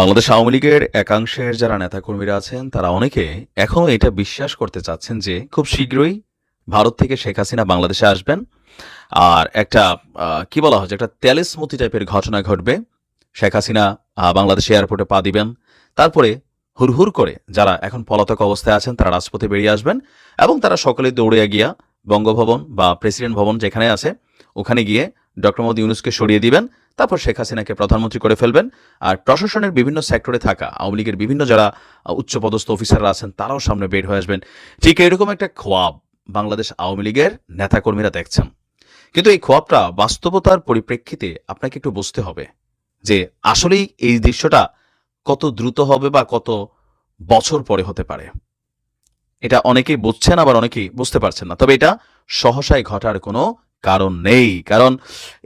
বাংলাদেশ আওয়ামী লীগের একাংশের যারা নেতাকর্মীরা আছেন, তারা অনেকে এখনও এটা বিশ্বাস করতে চাচ্ছেন যে খুব শীঘ্রই ভারত থেকে শেখ হাসিনা বাংলাদেশে আসবেন। আর একটা কি বলা হচ্ছে একটা তেলেসমতি টাইপের ঘটনা ঘটবে। শেখ হাসিনা বাংলাদেশ এয়ারপোর্টে পা দিবেন। তারপরে হুরহুর করে যারা এখন পলাতক অবস্থায় আছেন, তারা রাজপথে বেরিয়ে আসবেন এবং তারা সকলে দৌড়ে গিয়া বঙ্গভবন বা প্রেসিডেন্ট ভবন যেখানে আছে, ওখানে গিয়ে ডক্টর মোদী ইউনুসকে সরিয়ে দিবেন। তারপর শেখ হাসিনাকে প্রধানমন্ত্রী করে ফেলবেন। আর প্রশাসনের বিভিন্ন সেক্টরে থাকা আওয়ামী লীগের বিভিন্ন যারা উচ্চপদস্থ অফিসাররা আছেন, তারাও সামনে বের হয়ে আসবেন। ঠিক এরকম একটা খোয়াব বাংলাদেশ আওয়ামী লীগের নেতাকর্মীরা দেখছেন। কিন্তু এই খোয়াবটা বাস্তবতার পরিপ্রেক্ষিতে আপনাকে একটু বুঝতে হবে যে আসলেই এই দৃশ্যটা কত দ্রুত হবে বা কত বছর পরে হতে পারে। এটা অনেকেই বুঝছেন, আবার অনেকেই বুঝতে পারছেন না। তবে এটা সহসায় ঘটার কোনো কারণ নেই। কারণ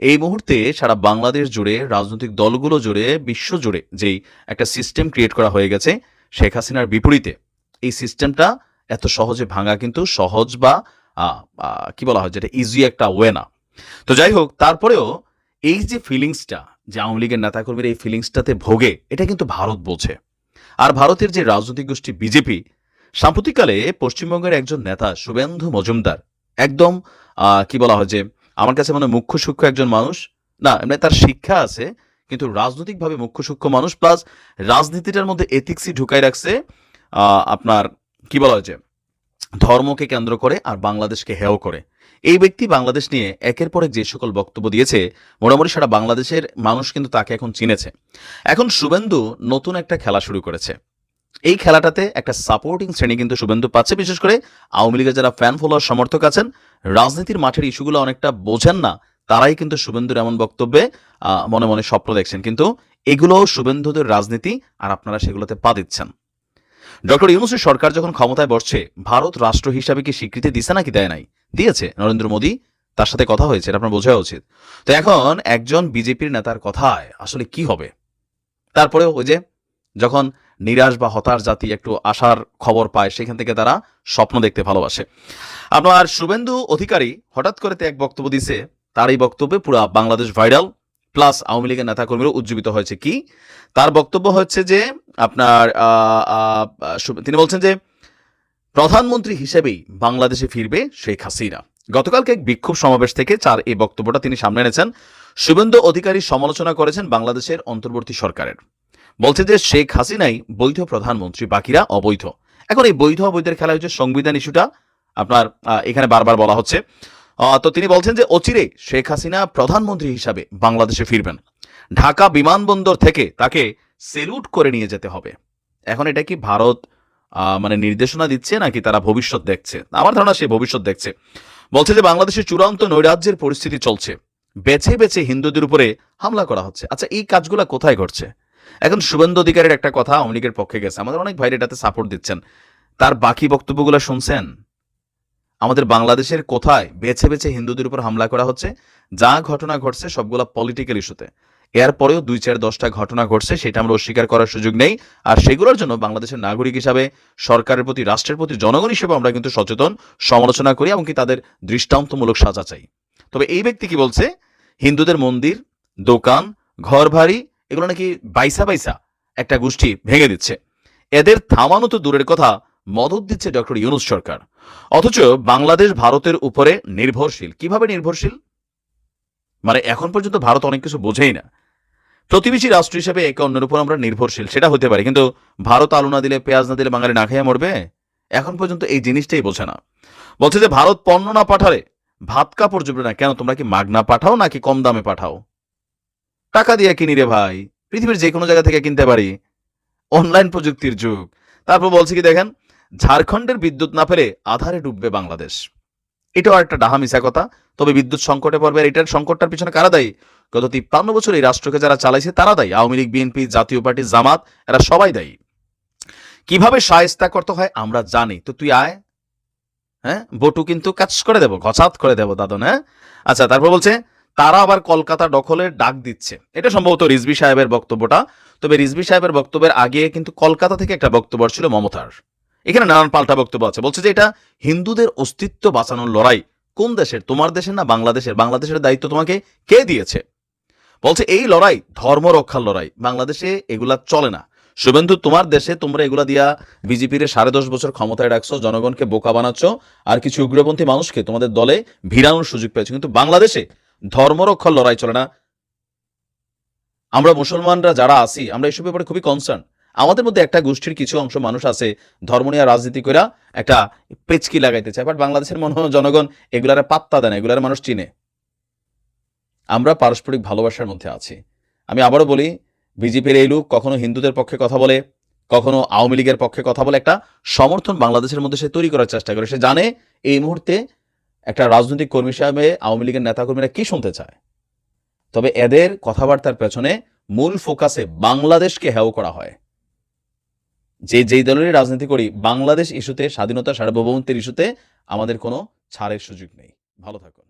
এই মুহূর্তে সারা বাংলাদেশ জুড়ে, রাজনৈতিক দলগুলো জুড়ে, বিশ্ব জুড়ে যেই একটা সিস্টেম ক্রিয়েট করা হয়ে গেছে, শেখ হাসিনার বিপরীতে। এই সিস্টেমটা এত সহজে ভাঙা কিন্তু সহজ বা কি বলা হয় যেটা ইজি একটা ওয়ে না। তো যাই হোক, তারপরেও এই যে ফিলিংসটা যে আওয়ামী লীগের নেতাকর্মীরা এই ফিলিংসটাতে ভোগে, এটা কিন্তু ভারত বোঝে। আর ভারতের যে রাজনৈতিক গোষ্ঠী বিজেপি, সাম্প্রতিককালে পশ্চিমবঙ্গের একজন নেতা শুভেন্দু মজুমদার, একদম কি বলা হয় যে আমার কাছে মনে মুখ্য সূক্ষ্ম একজন মানুষ। না, এমনি তার শিক্ষা আছে, কিন্তু রাজনৈতিকভাবে মুখ্য সূক্ষ্ম মানুষ, প্লাস রাজনীতিটার মধ্যে এথিক্সই ঢুকাই রাখছে আপনার, কি বলা হয় যে, ধর্মকে কেন্দ্র করে আর বাংলাদেশকে হেয় করে। এই ব্যক্তি বাংলাদেশ নিয়ে একের পর এক যে সকল বক্তব্য দিয়েছে, মোটামুটি সারা বাংলাদেশের মানুষ কিন্তু তাকে এখন চিনেছে। এখন শুভেন্দু নতুন একটা খেলা শুরু করেছে। এই খেলাটাতে একটা সাপোর্টিং শ্রেণি কিন্তু শুভেন্দু পাচ্ছে, বিশেষ করে আওয়ামী লীগের যারা ফ্যান ফলোয়ার সমর্থক আছেন, রাজনীতির মাঠের ইস্যুগুলো অনেকটা বোঝেন না, তারাই কিন্তু শুভেন্দুর এমন বক্তব্যে মনে মনে স্বপ্ন দেখছেন। কিন্তু এগুলো শুভেন্দুদের রাজনীতি আর আপনারা সেগুলোতে পা দিচ্ছেন। ডক্টর ইউনুসের সরকার যখন ক্ষমতায় বসছে, ভারত রাষ্ট্র হিসাবে কি স্বীকৃতি দিছে নাকি দেয় নাই? দিয়েছে নরেন্দ্র মোদী, তার সাথে কথা হয়েছে, এটা আপনার বোঝা উচিত। তো এখন একজন বিজেপির নেতার কথায় আসলে কি হবে? তারপরে ওই যে যখন নিরাশ বা হতাশ জাতি একটু আশার খবর পায়, সেখান থেকে তারা স্বপ্ন দেখতে ভালোবাসে। আপনার শুভেন্দু অধিকারী হঠাৎ করে এক বক্তব্য দিছে, তার এই বক্তব্যে পুরো বাংলাদেশ ভাইরাল, প্লাস আওয়ামী লীগের নেতাকর্মীরা উজ্জীবিত হয়েছে। কি? তার বক্তব্য হচ্ছে যে, আপনার তিনি বলছেন যে, প্রধানমন্ত্রী হিসেবেই বাংলাদেশে ফিরবে শেখ হাসিনা। গতকালকে এক বিক্ষোভ সমাবেশ থেকে চার এই বক্তব্যটা তিনি সামনে এনেছেন। শুভেন্দু অধিকারী সমালোচনা করেছেন বাংলাদেশের অন্তর্বর্তী সরকারের। বলছে যে শেখ হাসিনাই বৈধ প্রধানমন্ত্রী, বাকিরা অবৈধ। এখন এই বৈধ অবৈধের খেলা হচ্ছে সংবিধান ইস্যুটা। আপনার এখানে বারবার বলা হচ্ছে। তো তিনি বলছেন যে অচিরে শেখ হাসিনা প্রধানমন্ত্রী হিসাবে বাংলাদেশে ফিরবেন। ঢাকা বিমানবন্দর থেকে তাকে সেলুট করে নিয়ে যেতে হবে। এখন এটা কি ভারত মানে নির্দেশনা দিচ্ছে নাকি তারা ভবিষ্যৎ দেখছে? আমার ধারণা সে ভবিষ্যৎ দেখছে। বলছে যে বাংলাদেশে চূড়ান্ত নৈরাজ্যের পরিস্থিতি চলছে। বেছে বেছে হিন্দুদের উপরে হামলা করা হচ্ছে। আচ্ছা এই কাজগুলো কোথায় ঘটছে? এখন শুভেন্দু অধিকারের একটা কথা আওয়ামী লীগের পক্ষে গেছে। আমাদের অনেক ভাইরা এটাতে সাপোর্ট দিচ্ছেন। তার বাকি বক্তব্যগুলো শুনছেন? আমাদের বাংলাদেশের কোথায় বেছে বেছে হিন্দুদের উপর হামলা করা হচ্ছে? যা ঘটনা ঘটছে সবগুলা পলিটিক্যাল ইস্যুতে এরপরেও দুই চার দশটা ঘটনা ঘটছে, সেটা আমরা অস্বীকার করার সুযোগ নেই। আর সেগুলোর জন্য বাংলাদেশের নাগরিক হিসাবে, সরকারের প্রতি, রাষ্ট্রের প্রতি, জনগণ হিসেবে আমরা কিন্তু সচেতন, সমালোচনা করি এমনকি তাদের দৃষ্টান্তমূলক সাজা চাই। তবে এই ব্যক্তি কি বলছে? হিন্দুদের মন্দির, দোকান ঘর ভাড়ি এগুলো নাকি বাইসা বাইসা একটা গোষ্ঠী ভেঙে দিচ্ছে। এদের থামানো তো দূরের কথা মদত দিচ্ছে ডক্টর ইউনুস সরকার। অথচ বাংলাদেশ ভারতের উপরে নির্ভরশীল। কীভাবে নির্ভরশীল? মানে এখন পর্যন্ত ভারত অনেক কিছু বোঝেই না। প্রতিবেশী রাষ্ট্র হিসেবে একে অন্যের উপর আমরা নির্ভরশীল, সেটা হতে পারে। কিন্তু ভারত আলু না দিলে, পেঁয়াজ না দিলে বাঙালি না খাইয়া মরবে? এখন পর্যন্ত এই জিনিসটাই বোঝে না। বলছে যে, ভারত পণ্য না পাঠালে ভাত কাপড় জুটবে না। কেন, তোমরা কি মাগনা পাঠাও নাকি কম দামে পাঠাও? টাকা দিয়ে কিনি রে ভাই। পৃথিবীর যে কোনো জায়গা থেকে কিনতে পারি। অনলাইন প্রযুক্তির যুগ। তারপর বলছে কি দেখেন, ঝাড়খণ্ডের বিদ্যুৎ না পেলে আধারে ডুববে বাংলাদেশ। এটাও একটা ডাহা মিশা কথা, তবে বিদ্যুৎ সংকটে পড়বে এটার সংকটটার পিছনে কারা দায়ী? গত তিপ্পান্ন বছর এই রাষ্ট্রকে যারা চালাইছে, তারা দায়ী। Awami League, BNP, Jatiya Party, Jamaat, এরা সবাই দায়ী। কীভাবে সায়স্তা করতে হয় আমরা জানি। তো তুই আয়। হ্যাঁ? বটু কিন্তু কাজ করে দেবো, ঘচাত করে দেবো, দাদন হ্যাঁ? আচ্ছা তারপর বলছে তারা আবার কলকাতা দখলের ডাক দিচ্ছে। এটা সম্ভবত রিজবি সাহেবের বক্তব্যটা। তবে রিজবি সাহেবের বক্তব্যের আগে কিন্তু কলকাতা থেকে একটা বক্তব্য ছিল মমতার। এখানে নানান পাল্টা বক্তব্য আছে। বলছে যে এটা হিন্দুদের অস্তিত্ব বাঁচানোর লড়াই। কোন দেশের? তোমার দেশের না বাংলাদেশের? বাংলাদেশের দায়িত্ব তোমাকে কে দিয়েছে? বলছে এই লড়াই ধর্ম রক্ষার লড়াই। বাংলাদেশে এগুলা চলে না। শুভেন্দু, তোমার দেশে তোমরা এগুলা দিয়া বিজেপির সাড়ে দশ বছর ক্ষমতায় রাখছো, জনগণকে বোকা বানাচ্ছ, আর কিছু উগ্রপন্থী মানুষকে তোমাদের দলে ভিড়ানোর সুযোগ পেয়েছ। কিন্তু বাংলাদেশে ধর্ম রক্ষার লড়াই চলে না। আমরা মুসলমানরা যারা আছি, আমরা এসব ব্যাপারে খুবই কনসার্ন আমাদের মধ্যে একটা গোষ্ঠীর কিছু অংশ মানুষ আছে, ধর্ম নিয়ে রাজনীতি করে একটা পেচকি লাগাইতে চায় বাট বাংলাদেশের মনে জনগণ এগুলার পাত্তা দেয় না, এগুলার মানুষ চিনে। আমরা পারস্পরিক ভালোবাসার মধ্যে আছি। আমি আবারও বলি, বিজেপির এই লোক কখনো হিন্দুদের পক্ষে কথা বলে, কখনো আওয়ামী লীগের পক্ষে কথা বলে, একটা সমর্থন বাংলাদেশের মধ্যে সে তৈরি করার চেষ্টা করে। সে জানে এই মুহূর্তে একটা রাজনৈতিক কর্মী হিসাবে আওয়ামী লীগের নেতাকর্মীরা কি শুনতে চায়? তবে এদের কথাবার্তার পেছনে মূল ফোকাসে বাংলাদেশকে হেও করা হয়। যে যেই দলেরই রাজনীতি করি, বাংলাদেশ ইস্যুতে, স্বাধীনতা সার্বভৌমত্বের ইস্যুতে আমাদের কোনো ছাড়ের সুযোগ নেই। ভালো থাকুন।